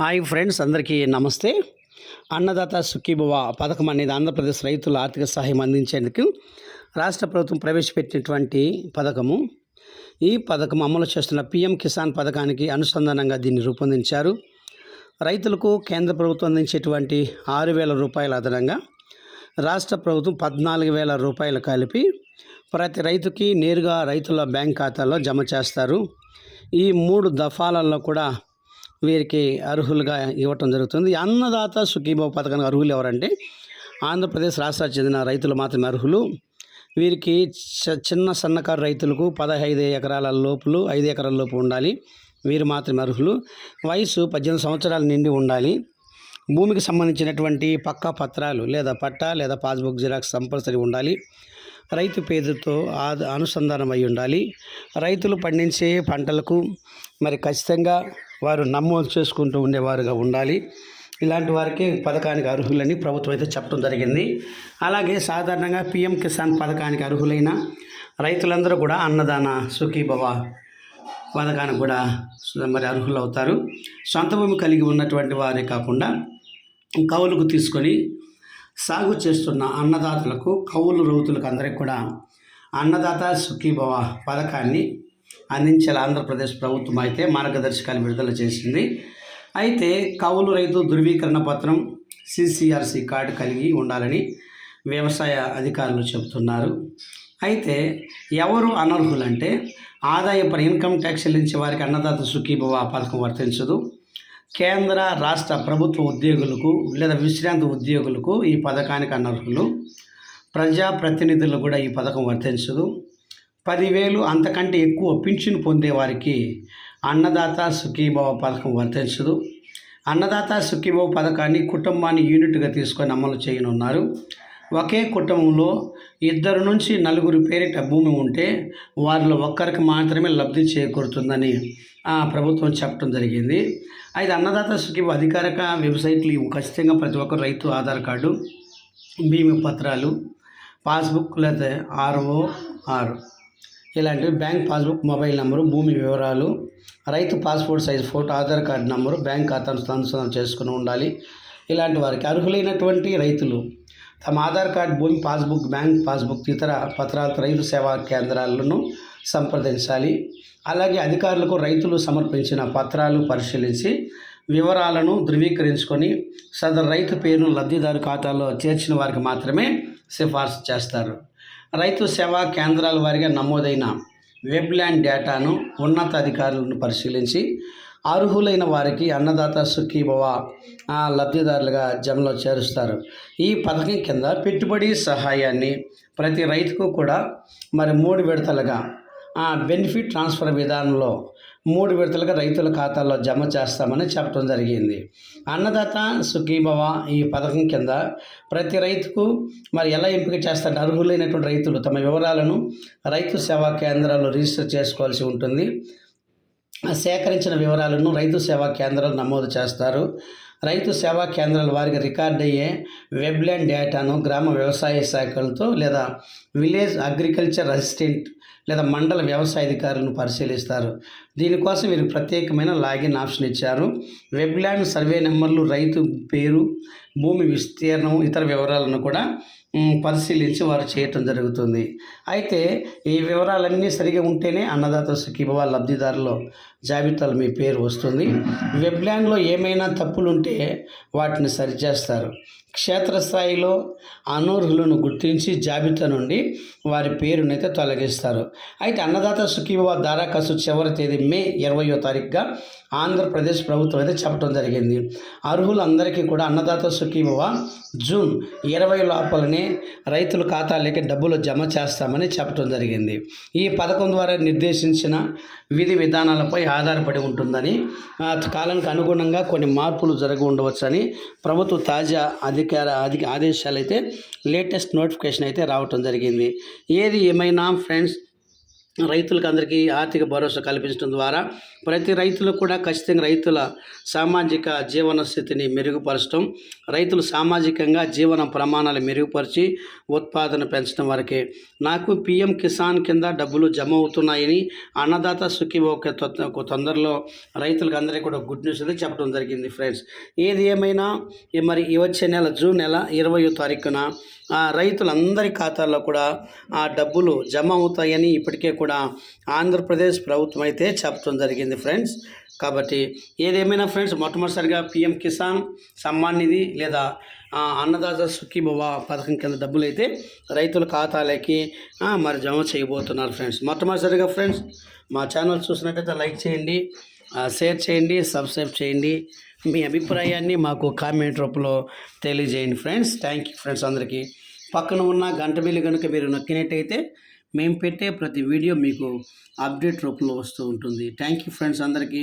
Hi friends అందరికీ నమస్తే. అన్నదాత సుఖీభవ పథకం అనేది ఆంధ్రప్రదేశ్ రైతుల ఆర్థిక సహాయం అందించేందుకు రాష్ట్ర ప్రభుత్వం ప్రవేశపెట్టినటువంటి పథకము. ఈ పథకం అమలు చేస్తున్న పిఎం కిసాన్ పథకానికి అనుసంధానంగా దీన్ని రూపొందించారు. రైతులకు కేంద్ర ప్రభుత్వం అందించేటువంటి ఆరు వేల రూపాయల అదనంగా రాష్ట్ర ప్రభుత్వం పద్నాలుగు వేల రూపాయలు కలిపి ప్రతి రైతుకి నేరుగా రైతుల బ్యాంక్ ఖాతాలో జమ చేస్తారు. ఈ మూడు దఫాలలో కూడా వీరికి అర్హులుగా ఇవ్వటం జరుగుతుంది. అన్నదాత సుఖీభావ పథకానికి అర్హులు ఎవరంటే ఆంధ్రప్రదేశ్ రాష్ట్రానికి చెందిన రైతులు మాత్రమే అర్హులు. వీరికి చ- చిన్న సన్నకారు రైతులకు పదహైదు ఎకరాల లోపులు ఐదు ఎకరాల లోపు ఉండాలి. వీరు మాత్రమే అర్హులు. వయసు పద్దెనిమిది సంవత్సరాల నిండి ఉండాలి. భూమికి సంబంధించినటువంటి పక్కా పత్రాలు లేదా పట్టా లేదా పాస్బుక్ జిరాక్స్ కంపల్సరీ ఉండాలి. రైతు పేరుతో ఆ అనుసంధానం అయి ఉండాలి. రైతులు పండించే పంటలకు మరి ఖచ్చితంగా వారు నమోదు చేసుకుంటూ ఉండేవారుగా ఉండాలి. ఇలాంటి వారికి పథకానికి అర్హులని ప్రభుత్వం అయితే చెప్పడం జరిగింది. అలాగే సాధారణంగా పిఎం కిసాన్ పథకానికి అర్హులైన రైతులందరూ కూడా అన్నదాన సుఖీభవ పథకానికి కూడా మరి అర్హులు అవుతారు సొంత భూమి కలిగి ఉన్నటువంటి వారే కాకుండా కౌలుకు తీసుకొని సాగు చేస్తున్న అన్నదాతలకు కౌలు రౌతులకు అందరికీ కూడా అన్నదాత సుఖీభవ పథకాన్ని అందించేలా ఆంధ్రప్రదేశ్ ప్రభుత్వం అయితే మార్గదర్శకాలు విడుదల చేసింది. అయితే కౌలు రైతు ధృవీకరణ పత్రం సిసిఆర్సి కార్డు కలిగి ఉండాలని వ్యవసాయ అధికారులు చెబుతున్నారు. అయితే ఎవరు అనర్హులంటే ఆదాయపర ఇన్కమ్ ట్యాక్స్ చెల్లించే వారికి అన్నదాత సుఖీభవ పథకం వర్తించదు. కేంద్ర రాష్ట్ర ప్రభుత్వ ఉద్యోగులకు లేదా విశ్రాంతి ఉద్యోగులకు ఈ పథకానికి అనర్హులు. ప్రజాప్రతినిధులు కూడా ఈ పథకం వర్తించదు. పదివేలు అంతకంటే ఎక్కువ పింఛను పొందేవారికి అన్నదాత సుఖీభవ పథకం వర్తించదు అన్నదాత సుఖీభవ పథకాన్ని కుటుంబాన్ని యూనిట్గా తీసుకొని అమలు చేయనున్నారు. ఒకే కుటుంబంలో ఇద్దరు నుంచి నలుగురు పేరిట భూమి ఉంటే వారిలో ఒక్కరికి మాత్రమే లబ్ధి చేకూరుతుందని ఆ, ప్రభుత్వం చెప్పడం జరిగింది. అయితే అన్నదాత సుఖీభవ అధికారిక వెబ్సైట్లు ఇవి ఖచ్చితంగా ప్రతి ఒక్కరు రైతు ఆధార్ కార్డు భీమి పత్రాలు పాస్బుక్ లేదా ఆర్ఓ ఆరు. ఇలాంటివి బ్యాంక్ పాస్బుక్ మొబైల్ నెంబరు భూమి వివరాలు రైతు passport size photo Aadhaar card number bank ఖాతాను అనుసంధానం చేసుకుని ఉండాలి. ఇలాంటి వారికి అర్హులైనటువంటి రైతులు తమ ఆధార్ కార్డు భూమి పాస్బుక్ బ్యాంక్ పాస్బుక్ ఇతర పత్రాలతో రైతు సేవా కేంద్రాలను సంప్రదించాలి. అలాగే అధికారులకు రైతులు సమర్పించిన పత్రాలు పరిశీలించి వివరాలను ధృవీకరించుకొని సదరు రైతు పేరును లబ్ధిదారు ఖాతాలో చేర్చిన వారికి మాత్రమే సిఫార్సు చేస్తారు. రైతు సేవా కేంద్రాల వారిగా నమోదైన వెబ్ల్యాండ్ డేటాను ఉన్నతాధికారులను పరిశీలించి అర్హులైన వారికి అన్నదాత సుఖీభవ లబ్ధిదారులుగా జమలో చేరుస్తారు. ఈ పథకం కింద పెట్టుబడి సహాయాన్ని ప్రతి రైతుకు కూడా మరి మూడు విడతలుగా బెనిఫిట్ ట్రాన్స్ఫర్ విధానంలో మూడు విడతలుగా రైతుల ఖాతాల్లో జమ చేస్తామని చెప్పడం జరిగింది. అన్నదాత సుఖీభవ ఈ పథకం కింద ప్రతి రైతుకు మరి ఎలా ఎంపిక చేస్తారు అర్హులైనటువంటి రైతులు తమ వివరాలను రైతు సేవా కేంద్రాల్లో రిజిస్టర్ చేసుకోవాల్సి ఉంటుంది. సేకరించిన వివరాలను రైతు సేవా కేంద్రాలు నమోదు చేస్తారు. రైతు సేవా కేంద్రాల వారికి రికార్డ్ అయ్యే వెబ్ల్యాండ్ డేటాను గ్రామ వ్యవసాయ శాఖలతో లేదా విలేజ్ అగ్రికల్చర్ అసిస్టెంట్ లేదా మండల వ్యవసాయ అధికారులను పరిశీలిస్తారు. దీనికోసం వీరు ప్రత్యేకమైన లాగిన్ ఆప్షన్ ఇచ్చారు. వెబ్ల్యాండ్ సర్వే నెంబర్లు రైతు పేరు భూమి విస్తీర్ణం ఇతర వివరాలను కూడా పరిశీలించి వారు చేయటం జరుగుతుంది. అయితే ఈ వివరాలన్నీ సరిగా ఉంటేనే అన్నదాత సుఖీభవ లబ్ధిదారులో జాబితాలో మీ పేరు వస్తుంది. వెబ్ల్యాండ్లో ఏమైనా తప్పులు ఉంటే వాటిని సరిచేస్తారు. క్షేత్రస్థాయిలో అనర్హులను గుర్తించి జాబితా నుండి వారి పేరునైతే తొలగిస్తారు. అయితే అన్నదాత సుఖీభవ దారాఖాసు చివరి తేదీ మే ఇరవయో తారీఖుగా ఆంధ్రప్రదేశ్ ప్రభుత్వం అయితే చెప్పడం జరిగింది. అర్హులందరికీ కూడా అన్నదాత సుఖీభవ జూన్ ఇరవై లోపలనే రైతుల ఖాతాలకి డబ్బులు జమ చేస్తామని చెప్పడం జరిగింది. ఈ పథకం ద్వారా నిర్దేశించిన విధి విధానాలపై ఆధారపడి ఉంటుందని కాలానికి అనుగుణంగా కొన్ని మార్పులు జరగ ఉండవచ్చని ప్రభుత్వ తాజా అధికార అధిక ఆదేశాలు అయితే లేటెస్ట్ నోటిఫికేషన్ అయితే రావటం జరిగింది. ఏది ఏమైనా ఫ్రెండ్స్ రైతులకు అందరికీ ఆర్థిక భరోసా కల్పించడం ద్వారా ప్రతి రైతులకు కూడా ఖచ్చితంగా రైతుల సామాజిక జీవన స్థితిని మెరుగుపరచడం రైతులు సామాజికంగా జీవన ప్రమాణాలు మెరుగుపరిచి ఉత్పాదన పెంచడం వరకే. నాకు పిఎం కిసాన్ కింద డబ్బులు జమ అవుతున్నాయని అన్నదాత సుఖీభోగ తొందరలో రైతులకు అందరికీ కూడా గుడ్ న్యూస్ అయితే చెప్పడం జరిగింది ఫ్రెండ్స్. ఏది ఏమైనా మరి ఈ వచ్చే నెల జూన్ నెల ఇరవయో తారీఖున రైతులందరి ఖాతాల్లో కూడా ఆ డబ్బులు జమ అవుతాయని ఇప్పటికే కూడా ఆంధ్రప్రదేశ్ ప్రభుత్వం అయితే చెప్పడం జరిగింది ఫ్రెండ్స్. కాబట్టి ఏదేమైనా ఫ్రెండ్స్ మొట్టమొదటిసారిగా పిఎం కిసాన్ సమ్మాన్ నిధి లేదా అన్నదాత సుఖీభవ పథకం కింద డబ్బులు అయితే రైతుల ఖాతాలకి మరి జమ చేయబోతున్నారు ఫ్రెండ్స్. మొట్టమొదటిసారిగా ఫ్రెండ్స్ మా ఛానల్ చూసినట్టయితే లైక్ చేయండి. షేర్ చేయండి సబ్స్క్రైబ్ చేయండి. మీ అభిప్రాయాన్ని మాకు కామెంట్ రూపంలో తెలియజేయండి ఫ్రెండ్స్. థ్యాంక్ యూ ఫ్రెండ్స్ అందరికీ. పక్కన ఉన్న గంట బిల్లు కనుక మీరు నొక్కినట్టయితే మేము పెట్టే ప్రతి వీడియో మీకు అప్డేట్ రూపంలో వస్తూ ఉంటుంది. థ్యాంక్ యూ ఫ్రెండ్స్ అందరికీ.